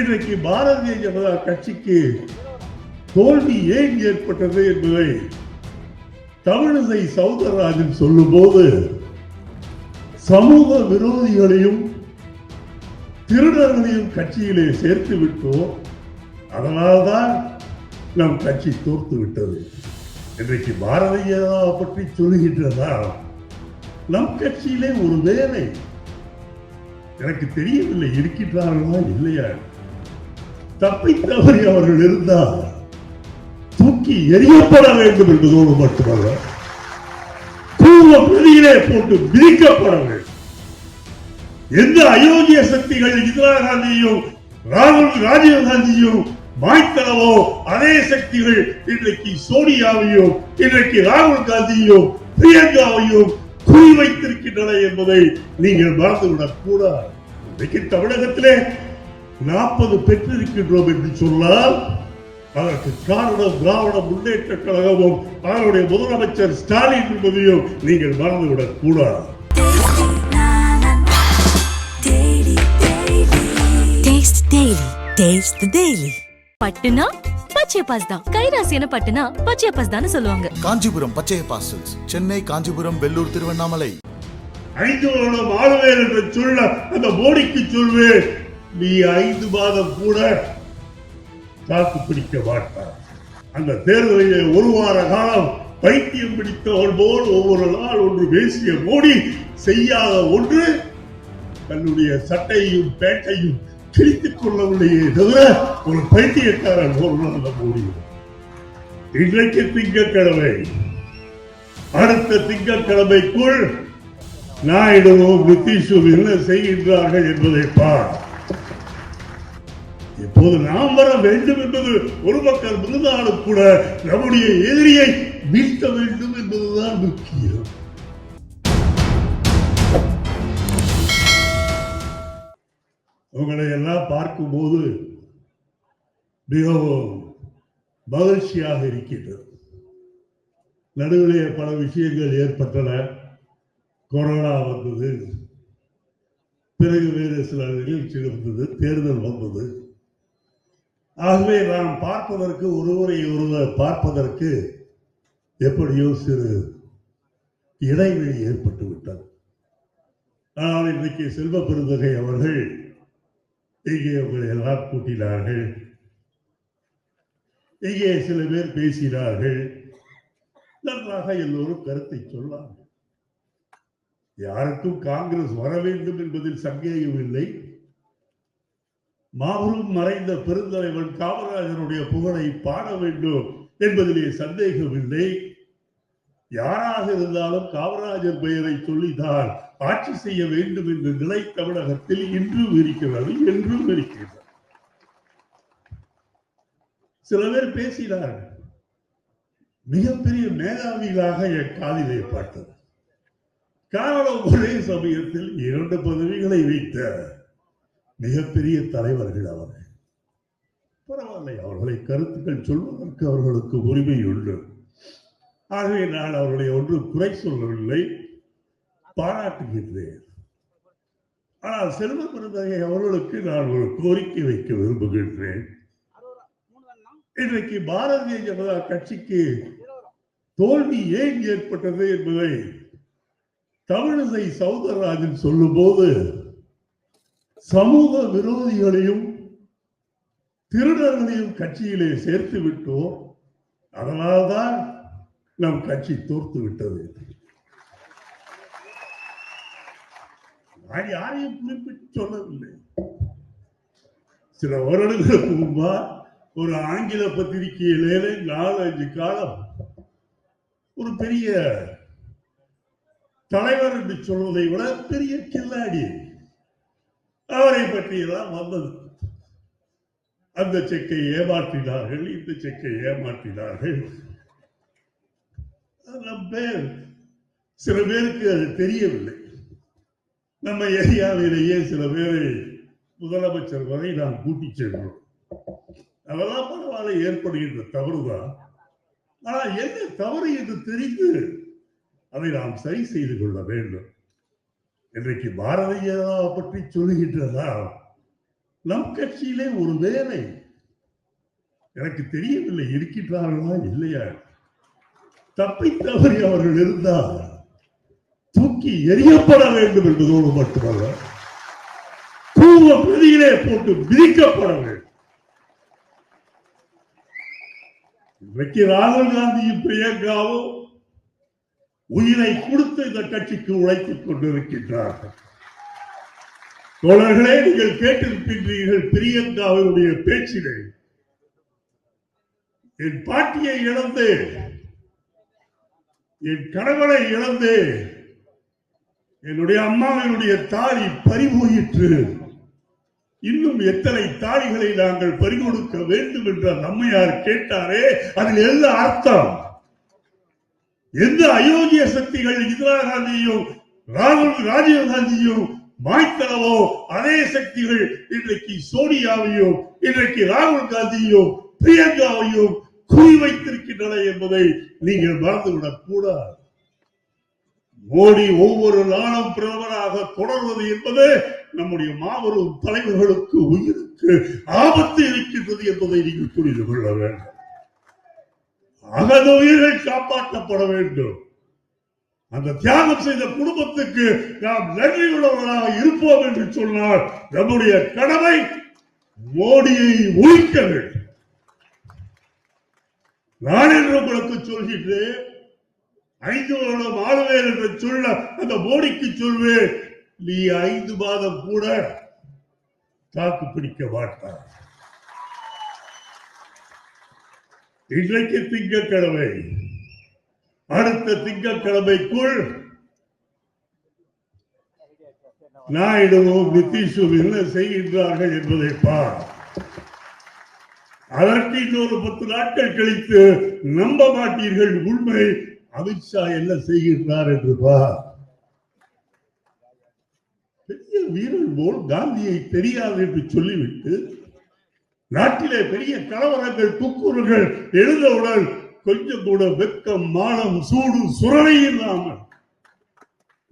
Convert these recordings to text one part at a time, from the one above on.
இன்றைக்கு பாரதிய ஜனதா கட்சிக்கு தோல்வி ஏன் ஏற்பட்டது என்பதை தமிழிசை சவுந்தரராஜன் சொல்லும்போது சமூக விரோதிகளையும் திருடர்களையும் கட்சியிலே சேர்த்து விட்டோம். அதனால்தான் நம் கட்சி தோர்த்து விட்டது. இன்றைக்கு பாரதிய ஜனதா பற்றி சொல்கின்றதால் நம் கட்சியிலே ஒரு வேலை. எனக்கு தெரியவில்லை இருக்கின்றார்களா இல்லையா? தப்பி தவறி அவர்கள் இருந்தால் தூக்கி எரியப்பட வேண்டும் என்பதோடு மட்டுமல்ல. கூவ பிரதியிலே போட்டு விதிக்கப்பட வேண்டும். எந்த அயோக்கிய சக்திகள் இந்திரா காந்தியும் ராகுல் ராஜீவ் காந்தியும் மாய்த்தனவோ அதே சக்திகள் இன்றைக்கு சோனியாவையும் இன்றைக்கு ராகுல் காந்தியும் பிரியங்காவையும் குறிவைத்திருக்கின்றன என்பதை நீங்கள் மறந்துவிடக் கூடாது இன்றைக்கு தமிழகத்திலே நாற்பது பெற்றிருக்கின்றோம் என்று சொன்னால் அதற்கு காரணம் திராவிட முன்னேற்ற கழகமும் அதனுடைய முதலமைச்சர் ஸ்டாலின் என்பதையும் நீங்கள் மறந்துவிடக் கூடாது Taste Daily. Taste the Daily. பட்டுனா பச்சை பாஸ் தான் கைராசியான பட்டுனா பச்சை பாஸ் தான் சொல்லுவாங்க காஞ்சிபுரம் பச்சைய பாசல்ஸ் சென்னை காஞ்சிபுரம் வெள்ளூர் திருவண்ணாமலை ஐந்து வருடம் ஆளுவேன் என்று சொல்ல அந்த மோடிக்கு சொல்வேன் நீ ஐந்து மாதம் கூட தாக்கு பிடிக்க மாட்டார் அந்த தேர்தலிலே ஒரு வார காலம் பைத்தியம் பிடித்தவள் போல் ஒவ்வொரு நாள் ஒன்று பேசிய மோடி செய்யாத ஒன்று தன்னுடைய சட்டையும் பேட்டையும் கிழித்துக் கொள்ளவில்லையே தவிர ஒரு பைத்தியக்காரன் ஒரு நாள் முடியும் இன்றைக்கு திங்கட்கிழமை அடுத்த திங்கட்கிழமைக்குள் நாயுடுவும் நிதிஷும் என்ன செய்கின்றார்கள் என்பதை பார். அப்போது நாம் வர வேண்டும் என்பது ஒரு பக்கம் இருந்தாலும் கூட நம்முடைய எதிரியை வீழ்த்த வேண்டும் என்பதுதான் முக்கியம். உங்களை எல்லாம் பார்க்கும்போது மிகவும் மகிழ்ச்சியாக இருக்கின்றது. நடுவிலே பல விஷயங்கள் ஏற்பட்டன. கொரோனா வந்தது. பிறகு வேறு சில நிகழ்ச்சிகள் வந்தது. தேர்தல் வந்தது. ஆகவே நாம் பார்ப்பதற்கு ஒருவரை ஒருவர் பார்ப்பதற்கு எப்படியோ சிறு இடைவெளி ஏற்பட்டு விட்டது ஆனால் இன்றைக்கு செல்வ பெருந்தகை அவர்கள் இங்கே உங்களை எல்லாம் கூட்டினார்கள். இங்கே சில பேர் பேசினார்கள். நன்றாக எல்லோரும் கருத்தை சொன்னார்கள். யாருக்கும் காங்கிரஸ் வர வேண்டும் என்பதில் சந்தேகம் இல்லை மாபெரும் மறைந்த பெருந்தலைவன் காமராஜனுடைய புகழை பாட வேண்டும் என்பதிலே சந்தேகம் இல்லை யாராக இருந்தாலும் காமராஜர் பெயரை சொல்லிதான் ஆட்சி செய்ய வேண்டும் என்ற நிலை தமிழகத்தில் இன்றும் இருக்கிறது என்றும் இருக்கிறது. சில பேர் பேசினார்கள் மிகப்பெரிய மேதாவிகளாக என் காதிலே பார்த்தது. காரணம் ஒரே சமயத்தில் இரண்டு பதவிகளை வைத்த மிகப்பெரிய தலைவர்கள் அவர்கள். பரவாயில்லை அவர்களை கருத்துக்கள் சொல்வதற்கு அவர்களுக்கு உரிமை உண்டு. ஆகவே நான் அவர்களை ஒன்று குறை சொல்லவில்லை. பாராட்டுகின்றேன். ஆனால் செல்வ பெருந்தகை அவர்களுக்கு நான் ஒரு கோரிக்கை வைக்க விரும்புகின்றேன். இன்றைக்கு பாரதிய ஜனதா கட்சிக்கு தோல்வி ஏன் ஏற்பட்டது என்பதை தமிழிசை சவுந்தரராஜன் சொல்லும்போது சமூக விரோதிகளையும் திருடர்களையும் கட்சியிலே சேர்த்து விட்டோம். அதனால்தான் நம் கட்சி தோர்த்து விட்டது. நான் யாரையும் குறிப்பிட்டு சொல்லவில்லை. சில வருடங்களுக்கு முன்பா ஒரு ஆங்கில பத்திரிகையிலே நாலு அஞ்சு காலம் ஒரு பெரிய தலைவர் என்று சொல்வதை விட பெரிய கில்லாடி. அவரை பற்றியெல்லாம் வந்தது. அந்த செக்கை ஏமாற்றினார்கள் இந்த செக்கை ஏமாற்றினார்கள். நம் பேர் சில பேருக்கு அது தெரியவில்லை. நம்ம ஏரியாவிலேயே சில பேரை முதலமைச்சர் வரை நாம் கூட்டி சென்றோம் அதெல்லாம் பரவாயில்ல ஏற்படுகின்ற தவறுதான். ஆனால் என்ன தவறு என்று தெரிந்து அதை நாம் சரி செய்து கொள்ள வேண்டும். இன்றைக்கு பாரதிய ஜனதா பற்றி சொல்லுகின்றதா? நம் கட்சியிலே ஒரு வேலை. எனக்கு தெரியவில்லை இருக்கின்றார்களா இல்லையா? தப்பி தவறி அவர்கள் இருந்தால் தூக்கி எறியப்பட வேண்டும் என்பதோடு மட்டுமல்ல பூர்வ பிரதியிலே போட்டு விதிக்கப்பட வேண்டும். இன்றைக்கு ராகுல் காந்தியும் பிரியங்காவும் உயிரை கொடுத்து இந்த கட்சிக்கு உழைத்துக் கொண்டிருக்கின்றார்கள். தோழர்களே நீங்கள் கேட்டிருக்கின்றீர்கள் பிரியங்காவினுடைய பேச்சினை என் பாட்டியை இழந்து என் கணவனை இழந்து என்னுடைய அம்மாவினுடைய தாலி பறிபோயிற்று. இன்னும் எத்தனை தாலிகளை நாங்கள் பறிகொடுக்க வேண்டும் என்ற நம்மையார் கேட்டாரே அதில் எல்லாம் அர்த்தம்? எந்த அயோக்கிய சக்திகள் இந்திரா காந்தியும் ராகுல் ராஜீவ் காந்தியும் மாய்த்தளவோ அதே சக்திகள் இன்றைக்கு சோனியாவையும் இன்றைக்கு ராகுல் காந்தியும் பிரியங்காவையும் குறிவைத்திருக்கின்றன என்பதை நீங்கள் மறந்துவிடக் கூடாது. மோடி ஒவ்வொரு நாளும் பிரதமராக தொடர்வது என்பது நம்முடைய மாபெரும் தலைவர்களுக்கு உயிருக்கு ஆபத்து இருக்கின்றது என்பதை நீங்கள் புரிந்து கொள்ள வேண்டும். அகத உயிர்கள் காப்பாற்றப்பட வேண்டும். அந்த தியாகம் செய்த குடும்பத்துக்கு நாம் நன்றி உள்ளவர்களாக இருப்போம் என்று சொன்னால் நம்முடைய கடமை மோடியை ஒழிக்க வேண்டும். நான் என்று உங்களுக்கு சொல்கின்றேன். ஐந்து வருடம் ஆளுவேன் என்று சொல்ல அந்த மோடிக்கு சொல்வேன் நீ ஐந்து மாதம் கூட தாக்கு பிடிக்க மாட்டார் இன்றைக்கு திங்கட்கிழமை. அடுத்த திங்கட்கிழமைக்குள் நாயுடுவும் நிதிஷும் என்ன செய்கின்றார்கள் என்பதை பார். அதற்கு இன்னொரு பத்து நாட்கள் கழித்து நம்ப மாட்டீர்கள். உண்மை அமித்ஷா என்ன செய்கின்றார் என்று பார். பெரிய வீரன் போல் காந்தியை தெரியாது என்று சொல்லிவிட்டு நாட்டிலே பெரிய கலவரங்கள் துக்குறுகள் எழுந்தவுடன் கொஞ்சம் கூட வெக்கம் மானம் சூடு சுரணை இல்லாமல்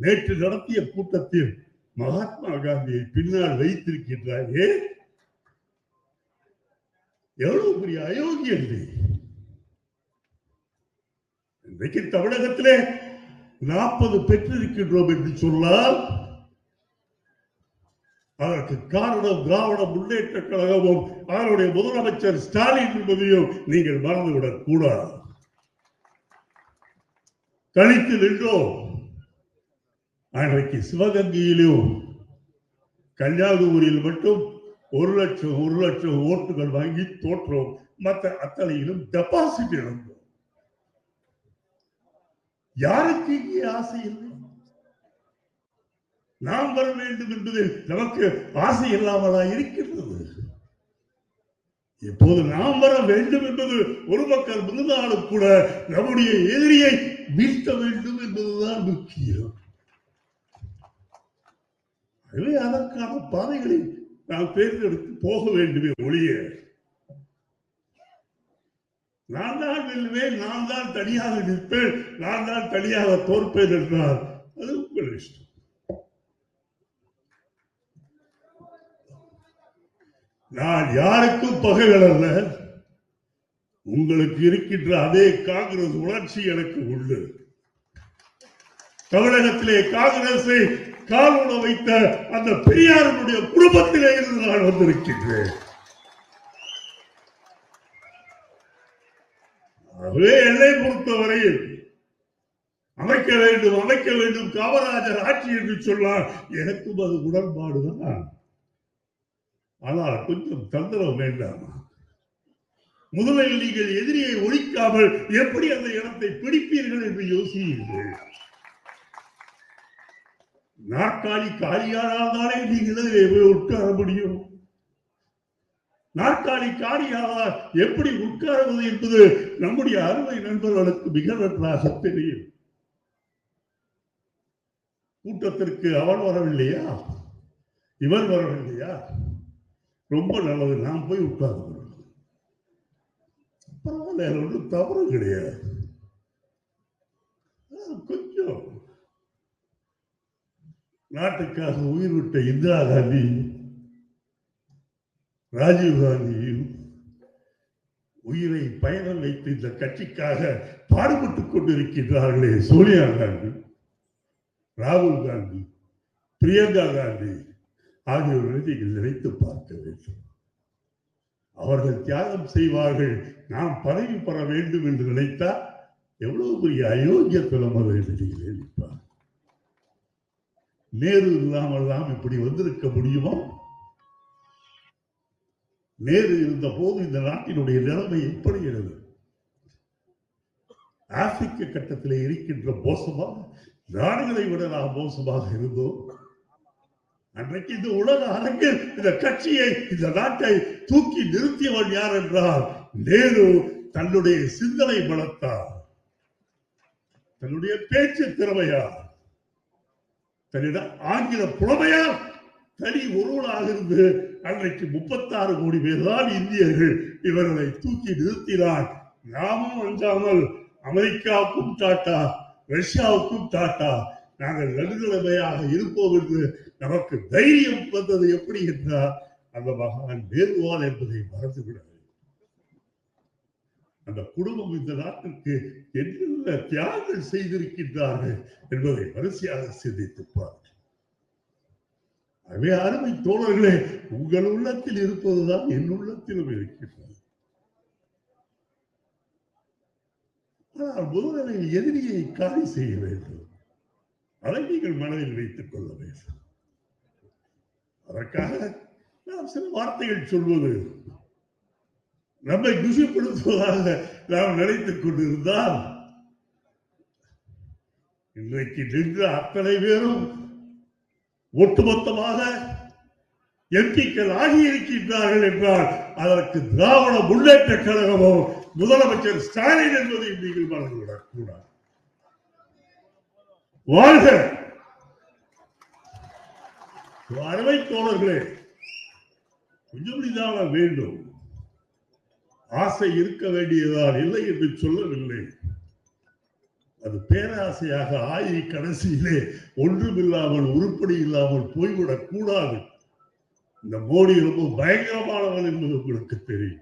நேற்று நடத்திய கூட்டத்தில் மகாத்மா காந்தியை பின்னால் வைத்திருக்கின்றாரே. எவ்வளவு பெரிய அயோக்கியம் இன்றைக்கு தமிழகத்திலே நாற்பது பெற்றிருக்கின்றோம் என்று சொன்னால் அதற்கு காரணம் திராவிட முன்னேற்ற கழகமும் அதனுடைய முதலமைச்சர் ஸ்டாலின் என்பதையும் நீங்கள் மறந்துவிடக் கூடாது. தனித்து நின்றோம். அன்றைக்கு சிவகங்கையிலும் கன்னியாகுமரியில் மட்டும் ஒரு லட்சம் ஒரு லட்சம் ஓட்டுகள் வாங்கி தோற்றோம். மற்ற அத்தனையிலும் டெபாசிட் இழந்தோம். யாருக்கு இங்கே ஆசை இல்லை? நாம் வர வேண்டும் என்பது நமக்கு ஆசை இல்லாமலா இருக்கின்றது. இப்போது நாம் வர வேண்டும் என்பது ஒரு மக்கள் முன்னாலும் கூட நம்முடைய எதிரியை வீழ்த்த வேண்டும் என்பதுதான் முக்கியம். ஆகவே அதற்கான பாதைகளை நாம் தேர்ந்தெடுத்து போக வேண்டுமே ஒழிய நான் தான் வெல்லுவேன் நான் தான் தனியாக நிற்பேன் நான் தான் தனியாக தோற்பேன் என்றால் அது உங்கள் இஷ்டம் நான் யாருக்கும் பகைகள் அல்ல உங்களுக்கு இருக்கின்ற அதே காங்கிரஸ் உணர்ச்சி எனக்கு உண்டு. தமிழகத்திலே காங்கிரஸை காலூட வைத்த அந்த பெரியாருடைய குடும்பத்திலே இருந்து நான் வந்திருக்கின்றேன். ஆகவே என்னை பொறுத்தவரையில் அமைக்க வேண்டும் அமைக்க வேண்டும் காமராஜர் ஆட்சி என்று சொன்னால் எனக்கும் அது உடன்பாடுதான். ஆனால் கொஞ்சம் தந்திரம் வேண்டாமா? முதலில் நீங்கள் எதிரியை ஒழிக்காமல் எப்படி அந்த இடத்தை பிடிப்பீர்கள் என்று யோசியுங்கள். நாற்காலி காலியானால் தானே நீங்கள் போய் உட்கார முடியும்? நாற்காலி காலியானால் எப்படி உட்காருவது என்பது நம்முடைய அருமை நண்பர்களுக்கு மிக நன்றாக தெரியும். கூட்டத்திற்கு அவன் வரவில்லையா? இவர் வரவில்லையா? ரொம்ப நல்லது. நான் போய் உட்கார்ந்து பரவாயில்ல ஒன்றும் தவறு கிடையாது. கொஞ்சம் நாட்டுக்காக உயிர் விட்ட இந்திரா காந்தி ராஜீவ் காந்தியும் உயிரை பயணம் வைத்து இந்த கட்சிக்காக பாடுபட்டுக் கொண்டிருக்கின்றார்களே சோனியா காந்தி ராகுல் காந்தி பிரியங்கா காந்தி. ஆகியோரை நீங்கள் நினைத்து பார்க்க வேண்டும். அவர்கள் தியாகம் செய்வார்கள். நாம் பதவி பெற வேண்டும் என்று நினைத்தால் எவ்வளவு பெரிய அயோக்கியத்தனம் அதை நீங்கள் நினைப்பார். நேரு இல்லாமல் நாம் இப்படி வந்திருக்க முடியுமா? நேரு இருந்த போது இந்த நாட்டினுடைய நிலைமை எப்படி இருந்தது? ஆப்பிரிக்க கட்டத்திலே இருக்கின்ற மோசமாக நாடுகளை விட நாம் மோசமாக இருந்தோம். அன்றைக்கு இந்த உலக அரங்கில் இந்த கட்சியை இந்த நாட்டை தூக்கி நிறுத்தியவன் யார் என்றால் நேரு தன்னுடைய சிந்தனை பலத்தார் தன்னுடைய பேச்சு திறமையார் தன்னிடம் ஆங்கில புலமையார் தனி ஒருவனாக இருந்து அன்றைக்கு முப்பத்தாறு கோடி பேர் தான் இந்தியர்கள் இவர்களை தூக்கி நிறுத்தினார். நாமும் அஞ்சாமல் அமெரிக்காவுக்கும் டாட்டா ரஷ்யாவுக்கும் டாட்டா நாங்கள் நடுநிலைமையாக இருப்போம் என்று நமக்கு தைரியம் வந்தது எப்படி என்றால் அந்த மகான் நேருவான் என்பதை மறந்துவிட அந்த குடும்பம் இந்த நாட்டிற்கு என்னென்ன தியாகம் செய்திருக்கின்றார்கள் என்பதை வரிசையாக சிந்தித்து பாருங்கள். அவை அருமை தோழர்களே உங்கள் உள்ளத்தில் இருப்பதுதான் என் உள்ளத்திலும் இருக்கின்றது. ஆனால் முதலில் எதிரியை காலி செய்ய வேண்டும். அதை நீங்கள் மனதில் வைத்துக் கொள்ள வேண்டும். அதற்காக நாம் சில வார்த்தைகள் சொல்வது நம்மை குசிப்படுத்துவதாக நாம் நினைத்துக் கொண்டிருந்தால் இன்றைக்கு நின்ற அத்தனை பேரும் ஒட்டுமொத்தமாக எம்பிக்கள் ஆகியிருக்கின்றார்கள் என்றால் அதற்கு திராவிட முன்னேற்ற கழகமும் முதலமைச்சர் ஸ்டாலின் என்பதை நீங்கள் மறந்துவிடக் கூடாது. வாழ்க! அறுவை தோழர்களே கொஞ்சம் நிதான வேண்டும். ஆசை இருக்க வேண்டியதான் இல்லை என்று சொல்லவில்லை. அது பேராசையாக ஆயி கடைசியிலே ஒன்றுமில்லாமல் உருப்படி இல்லாமல் போய்விடக் கூடாது. இந்த மோடி ரொம்ப பயங்கரமானவன் என்பது உங்களுக்கு தெரியும்.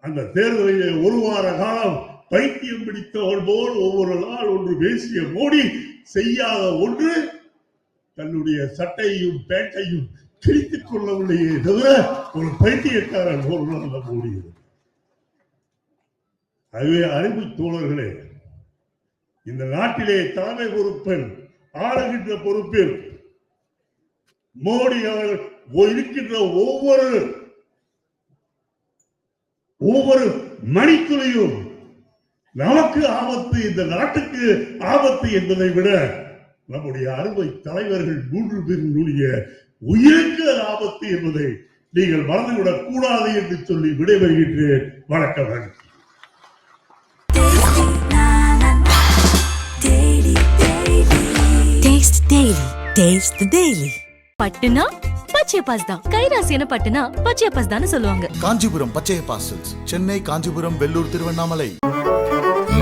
அந்த தேர்தலிலே ஒரு வார காலம் பைத்தியம் பிடித்தவன் போல் ஒவ்வொரு நாள் ஒன்று பேசிய மோடி செய்யாத ஒன்று தன்னுடைய சட்டையும் பேட்டையும் கிழித்துக் கொள்ளவில்லையே தவிர ஒரு பைத்தியக்காரன் ஒரு நாள் அந்த மோடி இருந்தார். அருமை தோழர்களே இந்த நாட்டிலே தலைமை பொறுப்பில் ஆளுகின்ற பொறுப்பில் மோடி அவர்கள் இருக்கின்ற ஒவ்வொரு ஒவ்வொரு மணித்துளியும் நமக்கு ஆபத்து இந்த நாட்டுக்கு ஆபத்து என்பதை விட நம்முடைய அருமை தலைவர்கள் மூன்று பேருடைய உயிருக்கு ஆபத்து என்பதை நீங்கள் மறந்துவிடக் கூடாது என்று சொல்லி விடைபெறுகின்றேன். வணக்கம் நன்றி. Taste Daily. Taste the Daily. பட்டுனா பச்சை பாஸ் தான் கைராசியான பட்டுனா பச்சை பாஸ் தான் சொல்லுவாங்க. காஞ்சிபுரம் பச்சைய பாசல்ஸ் சென்னை காஞ்சிபுரம் வெள்ளூர் திருவண்ணாமலை.